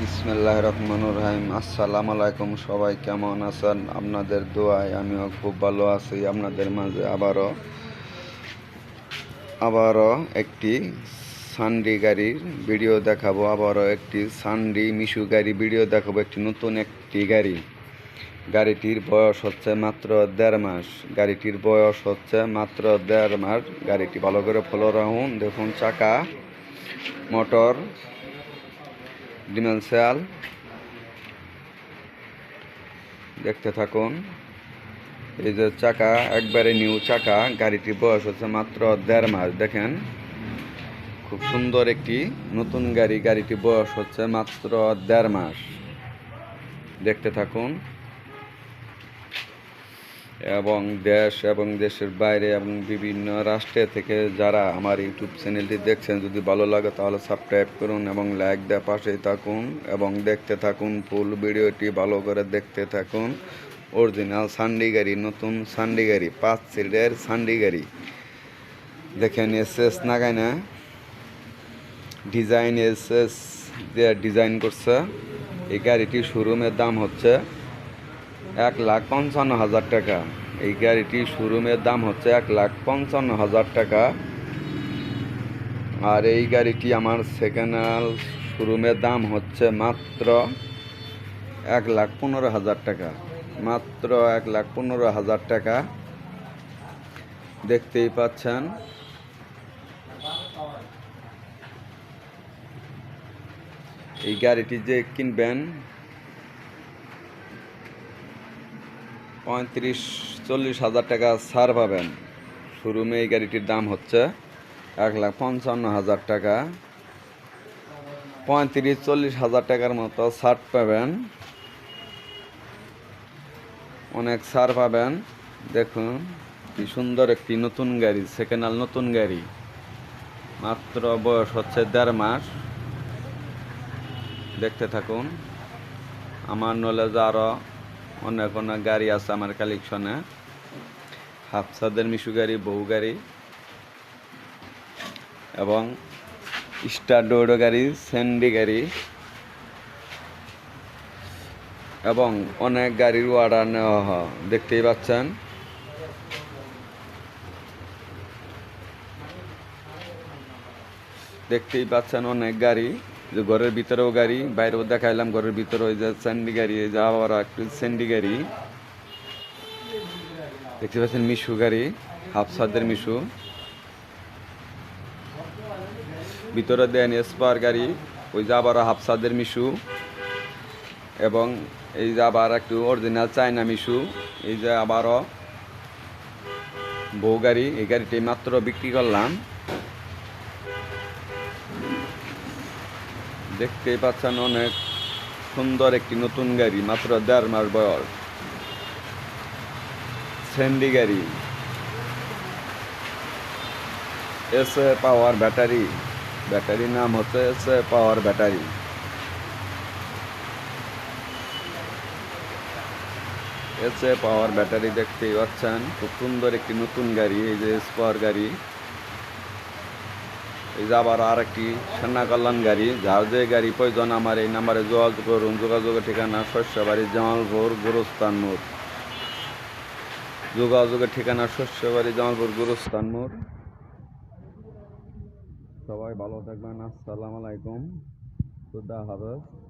বিসমিল্লাহ রহমানুর রাহিম। আসসালাম আলাইকুম, সবাই কেমন আছেন? আপনাদের দোয়ায় আমিও খুব ভালো আছি। আপনাদের মাঝে আবারও আবারও একটি সানডি গাড়ির ভিডিও দেখাবো। আবারও একটি সানডি মিশু গাড়ি ভিডিও দেখাবো। একটি নতুন একটি গাড়ি। গাড়িটির বয়স হচ্ছে মাত্র দেড় মাস। গাড়িটির বয়স হচ্ছে মাত্র দেড় মাস। গাড়িটি ভালো করে ফলো রাখুন। দেখুন চাকা, মোটর ডিমেনশিয়াল। দেখতে থাকুন। এই যে চাকা, একবারে নিউ চাকা গাড়িটি বয়স হচ্ছে মাত্র দেড় মাস, দেখেন। খুব সুন্দর একটি নতুন গাড়ি গাড়িটি বয়স হচ্ছে মাত্র দেড় মাস। দেখতে থাকুন। এবং দেশ এবং দেশের বাইরে এবং বিভিন্ন রাষ্ট্রে থেকে যারা আমার ইউটিউব চ্যানেলটি দেখছেন, যদি ভালো লাগে তাহলে সাবস্ক্রাইব করুন এবং লাইক দেওয়া পাশেই থাকুন এবং দেখতে থাকুন ফুল ভিডিওটি, ভালো করে দেখতে থাকুন। অরিজিনাল সান্ডি গাড়ি, নতুন সান্ডি গাড়ি, পাঁচ সিটের সান্ডি গাড়ি। দেখেন এস এস নাগায় না ডিজাইন এস এস দিয়ে ডিজাইন করছে। এই গাড়িটির শোরুমের দাম হচ্ছে এক লাখ পঞ্চান্ন হাজার টাকা। এই গাড়িটির শোরুমের দাম হচ্ছে এক লাখ পঞ্চান্ন হাজার টাকা। আর এই গাড়িটি আমার সেকেন্ড হ্যান্ড শোরুমের দাম হচ্ছে মাত্র এক লাখ পনেরো হাজার টাকা। মাত্র এক লাখ পনেরো হাজার টাকা। দেখতেই পাচ্ছেন। এই গাড়িটি যে কিনবেন পঁয়ত্রিশ, চল্লিশ হাজার টাকা ছাড় পাবেন। শোরুমে এই গাড়িটির দাম হচ্ছে এক লাখ পঞ্চান্ন হাজার টাকা। পঁয়ত্রিশ, চল্লিশ হাজার টাকার মতো ছাড় পাবেন। অনেক ছাড় পাবেন। দেখুন, কি সুন্দর একটি নতুন গাড়ি সেকেন্ড নতুন গাড়ি। মাত্র বয়স হচ্ছে দেড় মাস। দেখতে থাকুন, আমার নলেজ আরও অনেক অনেক গাড়ি আছে আমার কালেকশনে হাফসাদের মিশু গাড়ি, বউ গাড়ি এবং স্টার ডোডো গাড়ি, স্যান্ডি গাড়ি এবং অনেক গাড়ির অর্ডার নেওয়া হয়। দেখতেই পাচ্ছেন? দেখতেই পাচ্ছেন অনেক গাড়ি। যে ঘরের ভিতরেও গাড়ি, বাইরেও দেখাইলাম, ঘরের ভিতরে ওই যে স্যান্ডি গাড়ি, এই যে আবার একটু স্যান্ডি গাড়ি। দেখতে পাচ্ছেন মিশু গাড়ি, হাফসাদের মিশু। ভিতরে দেন স্পার গাড়ি, ওই যে আবার হাফসাদের মিশু। এবং এই যে আবার একটু অরিজিনাল চায়না মিশু, এই যে আবারও বউ গাড়ি, এই গাড়িটি মাত্র বিক্রি করলাম। দেখতেই পাচ্ছেন অনেক সুন্দর একটি নতুন গাড়ি, মাত্র দেড় মাস বয়স। স্যান্ডি গাড়ি। এস পাওয়ার ব্যাটারি ব্যাটারির নাম হচ্ছে S power battery S power battery দেখতেই পাচ্ছেন, খুব সুন্দর একটি নতুন গাড়ি, এই যে স্পার গাড়ি। এই যে আবার আর একটি সেনা কল্যাণ গাড়ি, যার যে গাড়ি প্রয়োজন আমার এই নাম্বারে যোগাযোগ করুন। যোগাযোগের ঠিকানা শস্যবাড়ি জামালপুর, গুরুস্থান মোড়। যোগাযোগের ঠিকানা শস্যবাড়ি জামালপুর, গুরুস্থান মোড়। সবাই ভালো থাকবেন। আসসালামু আলাইকুম। খুদা হাফেজ।